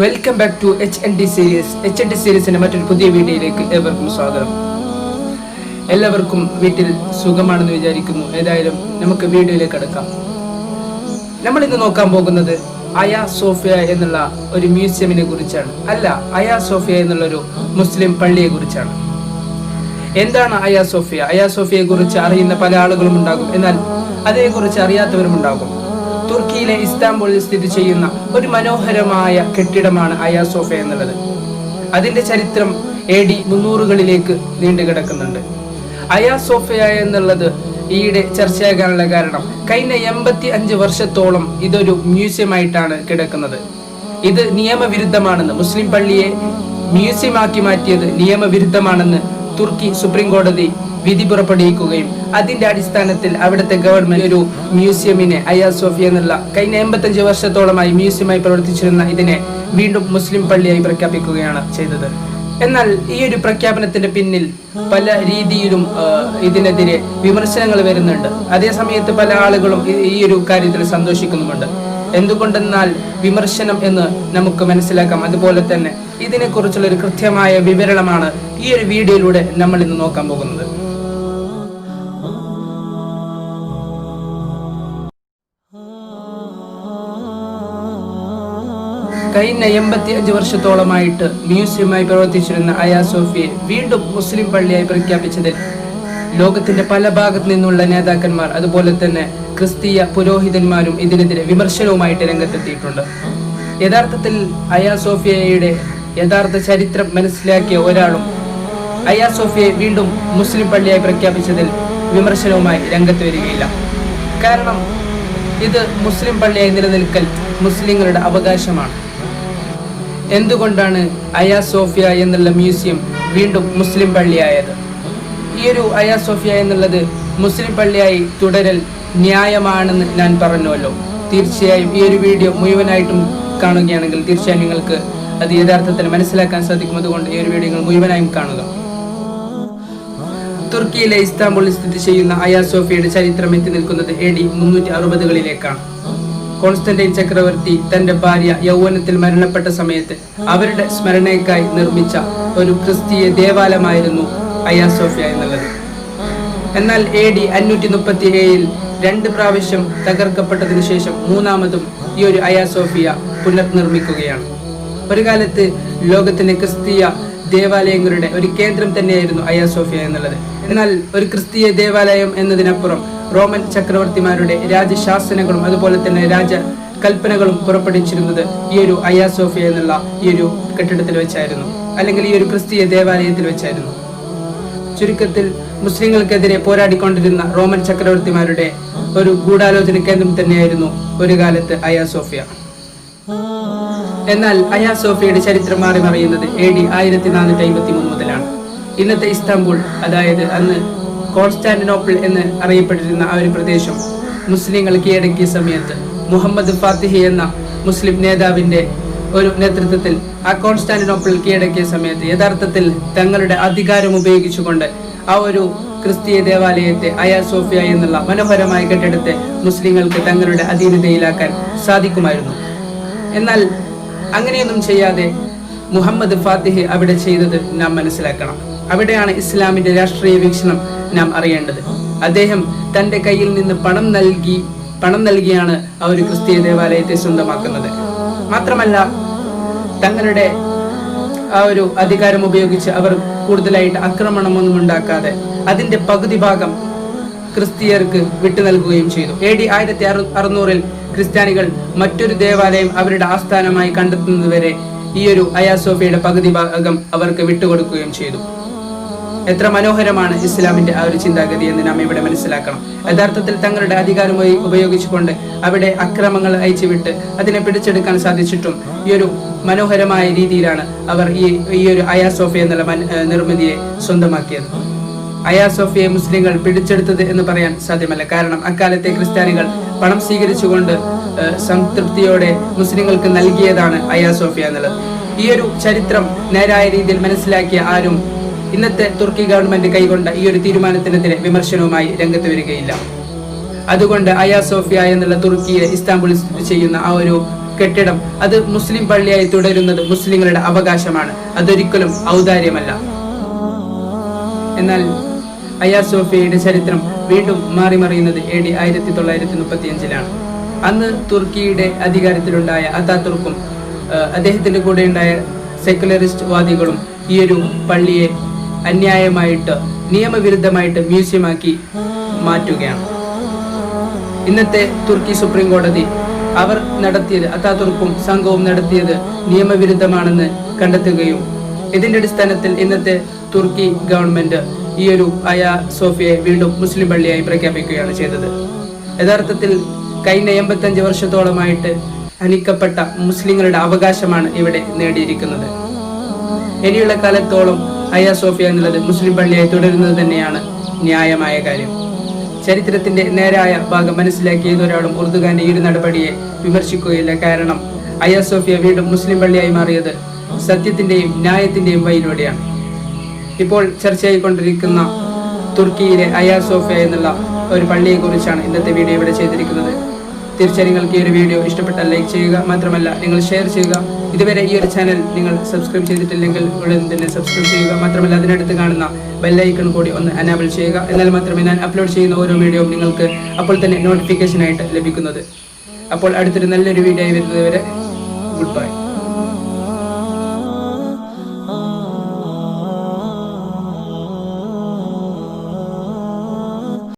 Welcome back to H N D series H N D സീരീസിന്റെ മറ്റൊരു പുതിയ വീഡിയോയിലേക്ക് ഏവർക്കും സ്വാഗതം. എല്ലാവർക്കും വീട്ടിൽ സുഖമാണെന്ന് വിചാരിക്കുന്നു. ഏതായാലും നമുക്ക് വീഡിയോയിലേക്ക് അടുക്കാം നമ്മൾ ഇന്ന് നോക്കാൻ പോകുന്നത് അയ സോഫിയ എന്നുള്ള ഒരു മ്യൂസിയമിനെ കുറിച്ചാണ്. അല്ല അയ സോഫിയ എന്നുള്ള ഒരു മുസ്ലിം പള്ളിയെ കുറിച്ചാണ്. എന്താണ് അയ സോഫിയ? അയ സോഫിയയെ കുറിച്ച് അറിയുന്ന പല ആളുകളും ഉണ്ടാകും. എന്നാൽ അതേക്കുറിച്ച് അറിയാത്തവരും ഉണ്ടാകും. തുർക്കിയിലെ ഇസ്താംബുളിൽ സ്ഥിതി ചെയ്യുന്ന ഒരു മനോഹരമായ കെട്ടിടമാണ് അയാസോഫ എന്നുള്ളത്. അതിന്റെ ചരിത്രം എ ഡി മുന്നൂറുകളിലേക്ക് നീണ്ടു കിടക്കുന്നുണ്ട്. അയ എന്നുള്ളത് ഈയിടെ ചർച്ചയാകാനുള്ള കാരണം കഴിഞ്ഞ എൺപത്തി അഞ്ച് വർഷത്തോളം ഇതൊരു മ്യൂസിയം ആയിട്ടാണ് കിടക്കുന്നത്. ഇത് നിയമവിരുദ്ധമാണെന്ന് മുസ്ലിം പള്ളിയെ മ്യൂസിയമാക്കി മാറ്റിയത് നിയമവിരുദ്ധമാണെന്ന് തുർക്കി സുപ്രീം കോടതി വിധി പുറപ്പെടുവിക്കുകയും അതിന്റെ അടിസ്ഥാനത്തിൽ അവിടുത്തെ ഗവൺമെന്റ് ഒരു മ്യൂസിയമിനെ അയാ സോഫിയ എന്നുള്ള കഴിഞ്ഞ എൺപത്തഞ്ച് വർഷത്തോളമായി മ്യൂസിയമായി പ്രവർത്തിച്ചിരുന്ന ഇതിനെ വീണ്ടും മുസ്ലിം പള്ളിയായി പ്രഖ്യാപിക്കുകയാണ് ചെയ്തത്. എന്നാൽ ഈ ഒരു പ്രഖ്യാപനത്തിന്റെ പിന്നിൽ പല രീതിയിലും ഇതിനെതിരെ വിമർശനങ്ങൾ വരുന്നുണ്ട്. അതേ സമയത്ത് പല ആളുകളും ഈ ഒരു കാര്യത്തിൽ സന്തോഷിക്കുന്നുമുണ്ട്. എന്തുകൊണ്ടെന്നാൽ വിമർശനം എന്ന് നമുക്ക് മനസ്സിലാക്കാം. അതുപോലെ തന്നെ ഇതിനെക്കുറിച്ചുള്ള ഒരു കൃത്യമായ വിവരണമാണ് ഈ ഒരു വീഡിയോയിലൂടെ നമ്മൾ ഇന്ന് നോക്കാൻ പോകുന്നത്. കഴിഞ്ഞ എൺപത്തി അഞ്ച് വർഷത്തോളമായിട്ട് മ്യൂസിയമായി പ്രവർത്തിച്ചിരുന്ന അയാ സോഫിയെ വീണ്ടും മുസ്ലിം പള്ളിയായി പ്രഖ്യാപിച്ചതിൽ ലോകത്തിന്റെ പല ഭാഗത്തു നിന്നുള്ള നേതാക്കന്മാർ അതുപോലെ തന്നെ ക്രിസ്തീയ പുരോഹിതന്മാരും ഇതിനെതിരെ വിമർശനവുമായിട്ട് രംഗത്തെത്തിയിട്ടുണ്ട്. യഥാർത്ഥത്തിൽ അയാ സോഫിയയുടെ യഥാർത്ഥ ചരിത്രം മനസ്സിലാക്കിയ ഒരാളും അയാ സോഫിയെ വീണ്ടും മുസ്ലിം പള്ളിയായി പ്രഖ്യാപിച്ചതിൽ വിമർശനവുമായി രംഗത്ത് വരികയില്ല. കാരണം ഇത് മുസ്ലിം പള്ളിയായി നിലനിൽക്കൽ മുസ്ലിങ്ങളുടെ അവകാശമാണ്. എന്തുകൊണ്ടാണ് അയാ സോഫിയ എന്നുള്ള മ്യൂസിയം വീണ്ടും മുസ്ലിം പള്ളിയായത്? ഈ ഒരു അയാ സോഫിയ എന്നുള്ളത് മുസ്ലിം പള്ളിയായി തുടരൽ ന്യായമാണെന്ന് ഞാൻ പറഞ്ഞുവല്ലോ. തീർച്ചയായും ഈ ഒരു വീഡിയോ മുഴുവനായിട്ടും കാണുകയാണെങ്കിൽ തീർച്ചയായും നിങ്ങൾക്ക് അത് യഥാർത്ഥത്തിൽ മനസ്സിലാക്കാൻ സാധിക്കും. അതുകൊണ്ട് ഈ ഒരു വീഡിയോ നിങ്ങൾ മുഴുവനായും കാണുക. തുർക്കിയിലെ ഇസ്താംബുളിൽ സ്ഥിതി ചെയ്യുന്ന അയാ സോഫിയയുടെ ചരിത്രം എത്തി നിൽക്കുന്നത് എ ഡി മുന്നൂറ്റി അറുപതുകളിലേക്കാണ്. കോൺസ്റ്റന്റൈൻ ചക്രവർത്തി തന്റെ ഭാര്യ യൗവനത്തിൽ മരണപ്പെട്ട സമയത്ത് അവരുടെ സ്മരണയ്ക്കായി നിർമ്മിച്ച ഒരു ക്രിസ്തീയ ദേവാലയമായിരുന്നു അയാസോഫിയ എന്നുള്ളത്. എന്നാൽ എ ഡി അഞ്ഞൂറ്റി മുപ്പത്തി ഏഴിൽ രണ്ട് പ്രാവശ്യം തകർക്കപ്പെട്ടതിന് ശേഷം മൂന്നാമതും ഈ ഒരു അയാസോഫിയ പുനർനിർമ്മിക്കുകയാണ്. ഒരു കാലത്ത് ലോകത്തിന്റെ ക്രിസ്തീയ ദേവാലയങ്ങളുടെ ഒരു കേന്ദ്രം തന്നെയായിരുന്നു അയാസോഫിയ എന്നുള്ളത്. എന്നാൽ ഒരു ക്രിസ്തീയ ദേവാലയം എന്നതിനപ്പുറം റോമൻ ചക്രവർത്തിമാരുടെ രാജശാസനങ്ങളും അതുപോലെ തന്നെ രാജ കൽപ്പനകളും പുറപ്പെടുവിച്ചിരുന്നത് ഈ ഒരു അയാസോഫിയ എന്നുള്ള ഈ ഒരു കെട്ടിടത്തിൽ വെച്ചായിരുന്നു. അല്ലെങ്കിൽ ഈ ഒരു ക്രിസ്തീയ ദേവാലയത്തിൽ വെച്ചായിരുന്നു. ചുരുക്കത്തിൽ മുസ്ലിങ്ങൾക്കെതിരെ പോരാടിക്കൊണ്ടിരുന്ന റോമൻ ചക്രവർത്തിമാരുടെ ഒരു ഗൂഢാലോചന കേന്ദ്രം തന്നെയായിരുന്നു ഒരു കാലത്ത് അയാ സോഫിയ എന്നാൽ അയാ സോഫിയയുടെ ചരിത്രം മാറി മറിയുന്നത് എ ഡി ആയിരത്തി നാനൂറ്റി അമ്പത്തി മൂന്ന് മുതലാണ്. ഇന്നത്തെ ഇസ്താംബുൾ അതായത് അന്ന് കോൺസ്റ്റാന്റിനോപ്പിൾ എന്ന് അറിയപ്പെട്ടിരുന്ന ആ ഒരു പ്രദേശം മുസ്ലിങ്ങൾ കീഴടക്കിയ സമയത്ത് മുഹമ്മദ് ഫാത്തിഹി എന്ന മുസ്ലിം നേതാവിന്റെ ഒരു നേതൃത്വത്തിൽ ആ കോൺസ്റ്റാന്റിനോപ്പിൾ കീഴടക്കിയ സമയത്ത് യഥാർത്ഥത്തിൽ തങ്ങളുടെ അധികാരം ഉപയോഗിച്ചുകൊണ്ട് ആ ഒരു ക്രിസ്തീയ ദേവാലയത്തെ അയാ സോഫിയ എന്നുള്ള മനോഹരമായ കെട്ടിടത്തെ മുസ്ലിങ്ങൾക്ക് തങ്ങളുടെ അധീനതയിലാക്കാൻ സാധിക്കുമായിരുന്നു. എന്നാൽ അങ്ങനെയൊന്നും ചെയ്യാതെ മുഹമ്മദ് ഫാത്തിഹ് അവിടെ ചെയ്തത് നാം മനസ്സിലാക്കണം. അവിടെയാണ് ഇസ്ലാമിന്റെ രാഷ്ട്രീയ വീക്ഷണം നാം അറിയേണ്ടത്. അദ്ദേഹം തന്റെ കയ്യിൽ നിന്ന് പണം നൽകി പണം നൽകിയാണ് ആ ഒരു ക്രിസ്തീയ ദേവാലയത്തെ സ്വന്തമാക്കുന്നത്. മാത്രമല്ല തങ്ങളുടെ ആ ഒരു അധികാരം ഉപയോഗിച്ച് അവർ കൂടുതലായിട്ട് ആക്രമണമൊന്നും ഉണ്ടാക്കാതെ അതിന്റെ പകുതി ഭാഗം ക്രിസ്തീയർക്ക് വിട്ടു നൽകുകയും ചെയ്തു. എ ഡി ആയിരത്തി അറു അറുന്നൂറിൽ ക്രിസ്ത്യാനികൾ മറ്റൊരു ദേവാലയം അവരുടെ ആസ്ഥാനമായി കണ്ടെത്തുന്നതുവരെ ഈ ഒരു അയാസോഫിയുടെ പകുതി ഭാഗം അവർക്ക് വിട്ടുകൊടുക്കുകയും ചെയ്തു. എത്ര മനോഹരമാണ് ഇസ്ലാമിന്റെ ആ ഒരു ചിന്താഗതി എന്ന് നാം ഇവിടെ മനസ്സിലാക്കണം. യഥാർത്ഥത്തിൽ തങ്ങളുടെ അധികാരമായി ഉപയോഗിച്ചുകൊണ്ട് അവിടെ അക്രമങ്ങൾ അയച്ചുവിട്ട് അതിനെ പിടിച്ചെടുക്കാൻ സാധിച്ചിട്ടും ഈ ഒരു മനോഹരമായ രീതിയിലാണ് അവർ ഈ ഈ ഒരു അയാസോഫി എന്നുള്ള നിർമ്മിതിയെ സ്വന്തമാക്കിയത്. അയാ സോഫിയെ മുസ്ലിങ്ങൾ പിടിച്ചെടുത്തത് എന്ന് പറയാൻ സാധ്യമല്ല. കാരണം അക്കാലത്തെ ക്രിസ്ത്യാനികൾ പണം സ്വീകരിച്ചുകൊണ്ട് സംതൃപ്തിയോടെ മുസ്ലിങ്ങൾക്ക് നൽകിയതാണ് അയാ സോഫിയ എന്നുള്ളത്. ഈ ഒരു ചരിത്രം നേരായ രീതിയിൽ മനസ്സിലാക്കിയ ആരും ഇന്നത്തെ തുർക്കി ഗവൺമെന്റ് കൈകൊണ്ട ഈ ഒരു തീരുമാനത്തിനെതിരെ വിമർശനവുമായി രംഗത്ത് വരികയില്ല. അതുകൊണ്ട് അയാ സോഫിയ എന്നുള്ള തുർക്കിയെ ഇസ്താംബുളിൽ സ്ഥിതി ചെയ്യുന്ന ആ ഒരു കെട്ടിടം അത് മുസ്ലിം പള്ളിയായി തുടരുന്നത് മുസ്ലിങ്ങളുടെ അവകാശമാണ്. അതൊരിക്കലും ഔദാര്യമല്ല. എന്നാൽ അയാ സോഫിയയുടെ ചരിത്രം വീണ്ടും മാറി മറിയുന്നത് എ ഡി ആയിരത്തി തൊള്ളായിരത്തി മുപ്പത്തി അഞ്ചിലാണ് അന്ന് തുർക്കിയുടെ അധികാരത്തിലുണ്ടായ അതാതുർക്കും അദ്ദേഹത്തിന്റെ കൂടെ ഉണ്ടായ സെക്കുലറിസ്റ്റ് വാദികളും ഈ ഒരു പള്ളിയെ അന്യായമായിട്ട് നിയമവിരുദ്ധമായിട്ട് മ്യൂസിയമാക്കി മാറ്റുകയാണ്. ഇന്നത്തെ തുർക്കി സുപ്രീം കോടതി അവർ നടത്തിയത് അത്താതുർക്കും സംഘവും നടത്തിയത് നിയമവിരുദ്ധമാണെന്ന് കണ്ടെത്തുകയും ഇതിന്റെ അടിസ്ഥാനത്തിൽ ഇന്നത്തെ തുർക്കി ഗവൺമെന്റ് ഈ ഒരു അയ സോഫിയെ വീണ്ടും മുസ്ലിം പള്ളിയായി പ്രഖ്യാപിക്കുകയാണ് ചെയ്തത്. യഥാർത്ഥത്തിൽ കഴിഞ്ഞ എൺപത്തഞ്ച് വർഷത്തോളമായിട്ട് ഹനിക്കപ്പെട്ട മുസ്ലിങ്ങളുടെ അവകാശമാണ് ഇവിടെ നേടിയിരിക്കുന്നത്. ഇനിയുള്ള കാലത്തോളം അയ സോഫിയ എന്നുള്ളത് മുസ്ലിം പള്ളിയായി തുടരുന്നത് തന്നെയാണ് ന്യായമായ കാര്യം. ചരിത്രത്തിന്റെ നേരായ ഭാഗം മനസ്സിലാക്കിയ ഏതൊരാളും ഈ ഒരു നടപടിയെ വിമർശിക്കുകയില്ല. കാരണം അയ സോഫിയ വീണ്ടും മുസ്ലിം പള്ളിയായി മാറിയത് സത്യത്തിന്റെയും ന്യായത്തിന്റെയും വഴിയിലൂടെയാണ്. ഇപ്പോൾ ചർച്ചയായിക്കൊണ്ടിരിക്കുന്ന തുർക്കിയിലെ അയ സോഫിയ എന്നുള്ള ഒരു പള്ളിയെക്കുറിച്ചാണ് ഇന്നത്തെ വീഡിയോ ഇവിടെ ചെയ്തിരിക്കുന്നത്. തീർച്ചയായും നിങ്ങൾക്ക് ഈ ഒരു വീഡിയോ ഇഷ്ടപ്പെട്ടാൽ ലൈക്ക് ചെയ്യുക. മാത്രമല്ല നിങ്ങൾ ഷെയർ ചെയ്യുക. ഇതുവരെ ഈ ഒരു ചാനൽ നിങ്ങൾ സബ്സ്ക്രൈബ് ചെയ്തിട്ടില്ലെങ്കിൽ ഉടൻ തന്നെ സബ്സ്ക്രൈബ് ചെയ്യുക. മാത്രമല്ല അതിനടുത്ത് കാണുന്ന ബെല്ലൈക്കൺ കൂടി ഒന്ന് അനാബിൾ ചെയ്യുക. എന്നാൽ മാത്രമേ ഞാൻ അപ്ലോഡ് ചെയ്യുന്ന ഓരോ വീഡിയോയും നിങ്ങൾക്ക് അപ്പോൾ തന്നെ നോട്ടിഫിക്കേഷനായിട്ട് ലഭിക്കുന്നത്. അപ്പോൾ അടുത്തൊരു നല്ലൊരു വീഡിയോ ആയി വരുന്നത് വരെ ഗുഡ് ബൈ